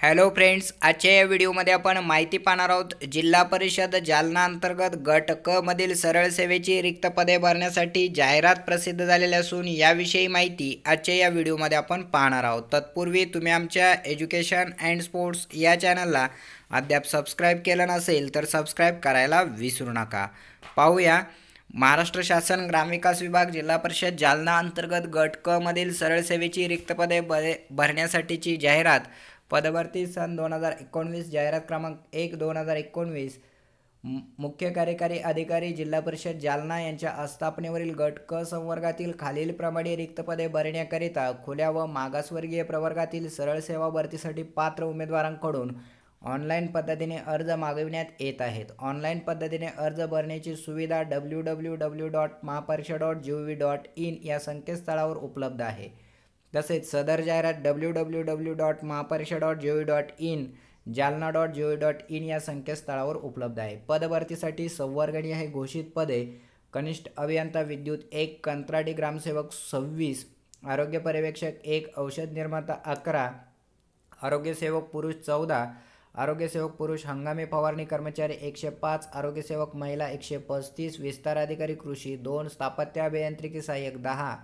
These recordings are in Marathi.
हॅलो फ्रेंड्स आजच्या या व्हिडिओमध्ये आपण माहिती पाहणार आहोत जिल्हा परिषद जालना अंतर्गत गट क मधील सरळ सेवेची रिक्त पदे भरण्यासाठी जाहिरात प्रसिद्ध झालेली असून याविषयी माहिती आजच्या या व्हिडिओमध्ये आपण पाहणार आहोत. तत्पूर्वी तुम्ही आमच्या एज्युकेशन अँड स्पोर्ट्स या चॅनलला अद्याप सबस्क्राईब केलं नसेल तर सबस्क्राईब करायला विसरू नका. पाहूया. महाराष्ट्र शासन ग्रामविकास विभाग जिल्हा परिषद जालना अंतर्गत गट क मधील सरळ सेवेची रिक्त पदे भरे भरण्यासाठीची जाहिरात पदभरती सन दोन हजार एकोणवीस जाहिरात क्रमांक एक दोन हजार एकोणवीस. मुख्य कार्यकारी अधिकारी जिल्हा परिषद जालना यांच्या आस्थापनेवरील गट क संवर्गातील खालीलप्रमाणे रिक्त पदे भरण्याकरिता खुल्या व मागासवर्गीय प्रवर्गातील सरळ सेवा भरतीसाठी पात्र उमेदवारांकडून ऑनलाईन पद्धतीने अर्ज मागविण्यात येत आहेत. ऑनलाईन पद्धतीने अर्ज भरण्याची सुविधा W W W dot Mahapariksha dot G O V dot in या संकेतस्थळावर उपलब्ध आहे. तसेच सदर जाहिरात W W W dot Mahapariksha dot G O dot in Jalna dot G O dot in या संकेतस्थळावर उपलब्ध आहे. पदभरतीसाठी संवर्गणी आहे घोषित पदे कनिष्ठ अभियंता विद्युत एक कंत्राटी ग्रामसेवक सव्वीस आरोग्य पर्यवेक्षक एक औषध निर्माता अकरा आरोग्यसेवक पुरुष चौदा आरोग्यसेवक पुरुष हंगामी फवारणी कर्मचारी एकशे पाच आरोग्यसेवक महिला एकशे पस्तीस विस्तार अधिकारी कृषी दोन स्थापत्य अभियांत्रिकी सहाय्यक दहा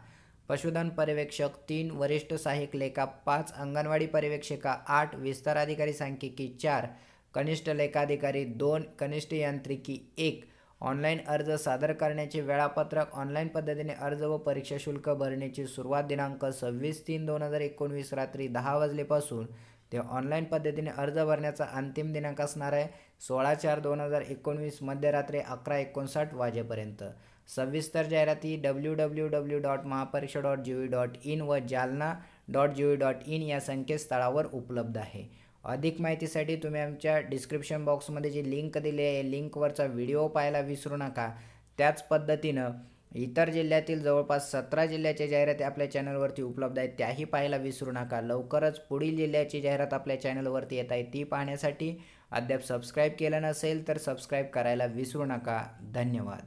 पशुधन पर्यवेक्षक तीन वरिष्ठ सहाय्यक लेखा पाच अंगणवाडी पर्यवेक्षिका आठ विस्तार अधिकारी सांख्यिकी चार कनिष्ठ लेखाधिकारी दोन कनिष्ठ यांत्रिकी एक. ऑनलाईन अर्ज सादर करण्याचे वेळापत्रक ऑनलाईन पद्धतीने अर्ज व परीक्षा शुल्क भरण्याची सुरुवात दिनांक सव्वीस तीन दोन हजार एकोणवीस रात्री दहा वाजलेपासून ते ऑनलाईन पद्धतीने अर्ज भरण्याचा अंतिम दिनांक असणार आहे. सोळा चार दोन हजार एकोणवीस मध्यरात्री अकरा एकोणसाठ वाजेपर्यंत. सविस्तर जाहिराती W W W dot Mahapariksha dot G V dot in व Jalna dot G V dot in या संकेतस्थळावर उपलब्ध आहे. अधिक माहितीसाठी तुम्ही आमच्या डिस्क्रिप्शन बॉक्समध्ये जी लिंक दिली आहे लिंकवरचा व्हिडिओ पाहायला विसरू नका. त्याच पद्धतीनं इतर जिल्ह्यातील जवळपास सतरा जिल्ह्याच्या जाहिराती आपल्या चॅनलवरती उपलब्ध आहेत. त्याही पाहायला विसरू नका. लवकरच पुढील जिल्ह्याची जाहिरात आपल्या चॅनलवरती येत आहे. ती पाहण्यासाठी अद्याप सबस्क्राईब केलं नसेल तर सबस्क्राईब करायला विसरू नका. धन्यवाद.